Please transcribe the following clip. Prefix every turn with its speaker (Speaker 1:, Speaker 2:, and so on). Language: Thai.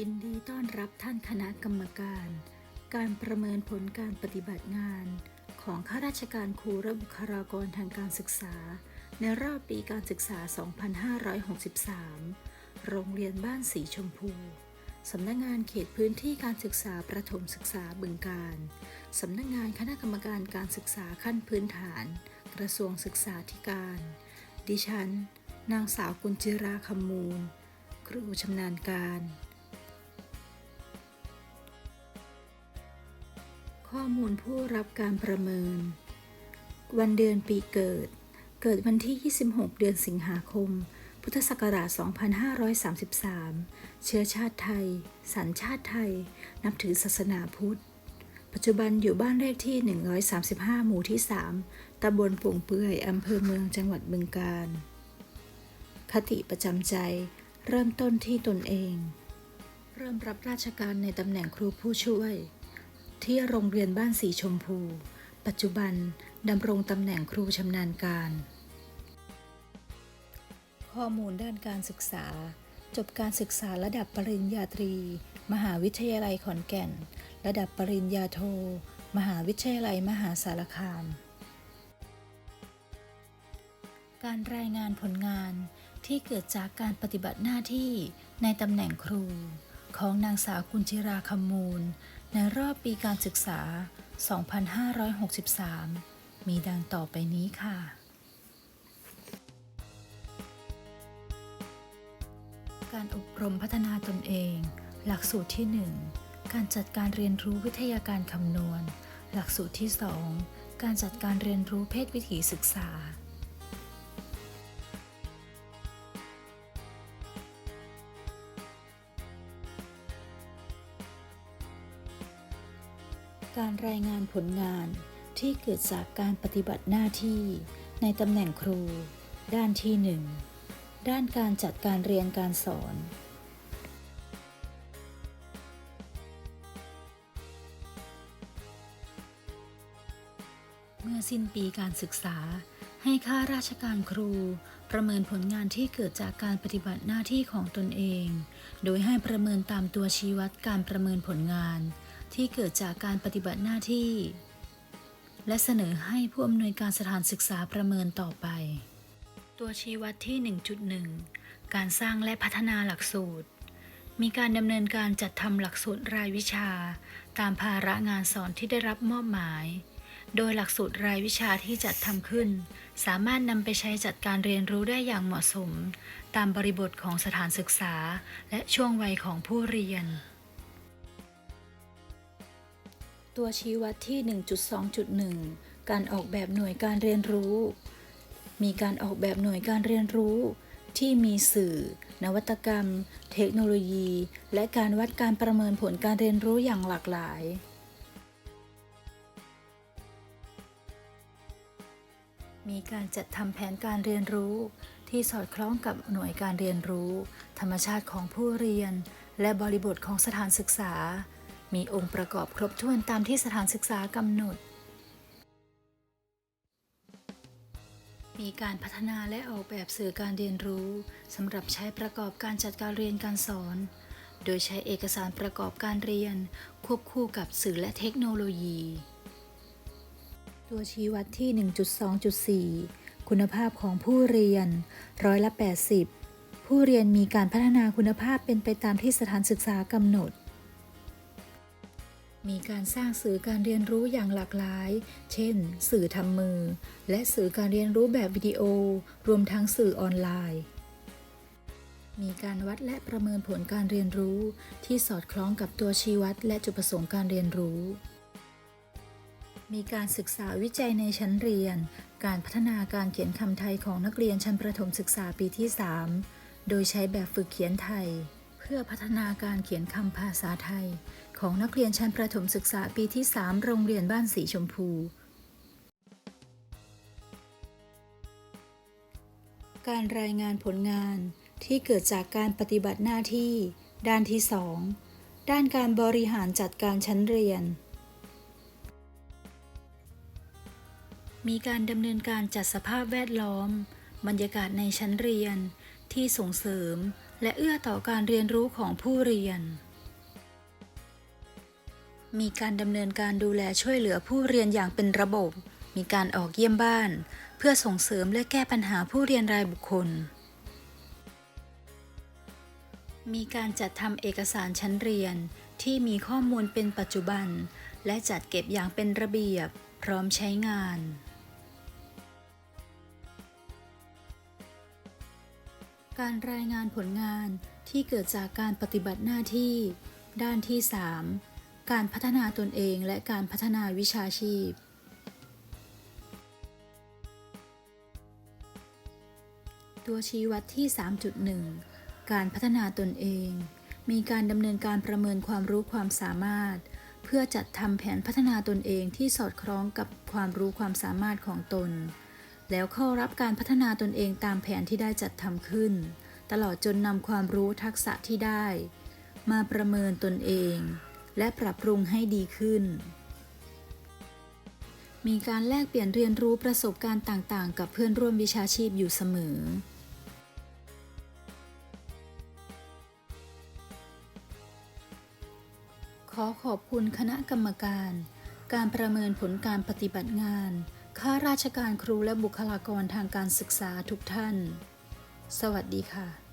Speaker 1: ยินดีต้อนรับท่านคณะกรรมการ การประเมินผลการปฏิบัติงาน ของข้าราชการครูและบุคลากรทางการศึกษา ในรอบปีการศึกษา 2563 โรงเรียนบ้านสีชมพู สำนักงานเขตพื้นที่การศึกษาประถมศึกษาบึงการ สำนักงานคณะกรรมการการศึกษาขั้นพื้นฐาน กระทรวงศึกษาธิการ ดิฉัน นางสาวกุญจิราคำมูล ครูชำนาญการ ข้อมูลผู้รับการประเมิน วันเดือนปีเกิด เกิดวันที่ 26 เดือนสิงหาคม พุทธศักราช 2533 เชื้อชาติไทย สัญชาติไทย นับถือศาสนาพุทธ ปัจจุบันอยู่บ้านเลขที่ 135 หมู่ที่ 3 ตำบลป่งเปื่อย อำเภอเมืองจังหวัดบึงกาฬ คติประจำใจ เริ่มต้นที่ตนเอง เริ่มรับราชการในตำแหน่งครูผู้ช่วย ที่โรงเรียนบ้านสีชมพู ปัจจุบันดำรงตำแหน่งครูชำนาญการ ข้อมูลด้านการศึกษา จบการศึกษาระดับปริญญาตรี มหาวิทยาลัยขอนแก่น ระดับปริญญาโท มหาวิทยาลัยมหาสารคาม การรายงานผลงานที่เกิดจากการปฏิบัติหน้าที่ในตำแหน่งครู ของนางสาวกุญชิราคำมูล ในรอบปีการศึกษา 2563 มีดังต่อไปนี้ค่ะ การอบรมพัฒนาตนเอง หลักสูตรที่ 1 การจัดการเรียนรู้วิทยาการคำนวณ หลักสูตรที่ 2 การจัดการเรียนรู้เพศวิถีศึกษา การรายงานผลงานที่เกิดจากการปฏิบัติหน้าที่ ในตำแหน่งครู ด้านที่ 1 ด้านการจัดการเรียนการสอน เมื่อสิ้นปีการศึกษา ให้ข้าราชการครู ประเมินผลงานที่เกิดจากการปฏิบัติหน้าที่ของตนเอง โดยให้ประเมินตามตัวชี้วัดการประเมินผลงาน ที่เกิดจากการปฏิบัติหน้าที่ และเสนอให้ผู้อำนวยการสถานศึกษาประเมินต่อไป ตัวชี้วัดที่ 1.1 การสร้างและพัฒนาหลักสูตร มีการดำเนินการจัดทำหลักสูตรรายวิชา ตามภาระงานสอนที่ได้รับมอบหมาย โดยหลักสูตรรายวิชาที่จัดทำขึ้น สามารถนำไปใช้จัดการเรียนรู้ได้อย่างเหมาะสม ตามบริบทของสถานศึกษา และช่วงวัยของผู้เรียน ตัวชี้วัดที่ 1.2.1 การออกแบบหน่วยการเรียนรู้ มีการออกแบบหน่วยการเรียนรู้ ที่มีสื่อ นวัตกรรม เทคโนโลยี และการวัดการประเมินผลการเรียนรู้อย่างหลากหลาย มีการจัดทำแผนการเรียนรู้ ที่สอดคล้องกับหน่วยการเรียนรู้ ธรรมชาติของผู้เรียน และบริบทของสถานศึกษา มีองค์ประกอบครบถ้วนตามที่สถานศึกษากำหนด มีการพัฒนาและออกแบบสื่อการเรียนรู้สำหรับใช้ประกอบการจัดการเรียนการสอน โดยใช้เอกสารประกอบการเรียน ควบคู่กับสื่อและเทคโนโลยี ตัวชี้วัดที่ 1.2.4 คุณภาพของผู้เรียน ร้อยละ 80 ผู้เรียนมีการพัฒนาคุณภาพเป็นไปตามที่สถานศึกษากำหนด มีการสร้างสื่อการเรียนรู้อย่างหลากหลาย เช่น สื่อทำมือ และสื่อการเรียนรู้แบบวิดีโอ รวมทั้งสื่อออนไลน์ มีการวัดและประเมินผลการเรียนรู้ ที่สอดคล้องกับตัวชี้วัดและจุดประสงค์การเรียนรู้ มีการศึกษาวิจัยในชั้นเรียน การพัฒนาการเขียนคำไทยของนักเรียนชั้นประถมศึกษาปีที่ 3 โดยใช้แบบฝึกเขียนไทย เพื่อพัฒนาการเขียนคำภาษาไทย ของนักเรียนชั้นประถมศึกษาปีที่ 3 โรงเรียนบ้านสีชมพู การรายงานผลงานที่เกิดจากการปฏิบัติหน้าที่ ด้านที่ 2 ด้านการบริหารจัดการชั้นเรียน มีการดำเนินการจัดสภาพแวดล้อม บรรยากาศในชั้นเรียนที่ส่งเสริม และเอื้อต่อการเรียนรู้ของผู้เรียน มีการดำเนินการดูแลช่วยเหลือผู้เรียนอย่างเป็นระบบ มีการออกเยี่ยมบ้าน เพื่อส่งเสริมและแก้ปัญหาผู้เรียนรายบุคคล มีการจัดทำเอกสารชั้นเรียนที่มีข้อมูลเป็นปัจจุบัน และจัดเก็บอย่างเป็นระเบียบ พร้อมใช้งานการรายงานผลงานที่เกิดจากการปฏิบัติหน้าที่ ด้านที่ 3 การพัฒนาตนเองและการพัฒนาวิชาชีพ ตัวชี้วัดที่ 3.1 การพัฒนาตนเอง มีการดำเนินการประเมินความรู้ความสามารถ เพื่อจัดทำแผนพัฒนาตนเองที่สอดคล้องกับความรู้ความสามารถของตน แล้วเข้ารับการพัฒนาตนเองตามแผนที่ได้จัดทำขึ้น ตลอดจนนำความรู้ทักษะที่ได้ มาประเมินตนเอง และปรับปรุงให้ดีขึ้น มีการแลกเปลี่ยนเรียนรู้ประสบการณ์ต่างๆ กับเพื่อนร่วมวิชาชีพอยู่เสมอ ขอขอบคุณคณะกรรมการ การประเมินผลการปฏิบัติงานข้าราชการครูและบุคลากรทางการศึกษาทุกท่าน สวัสดีค่ะ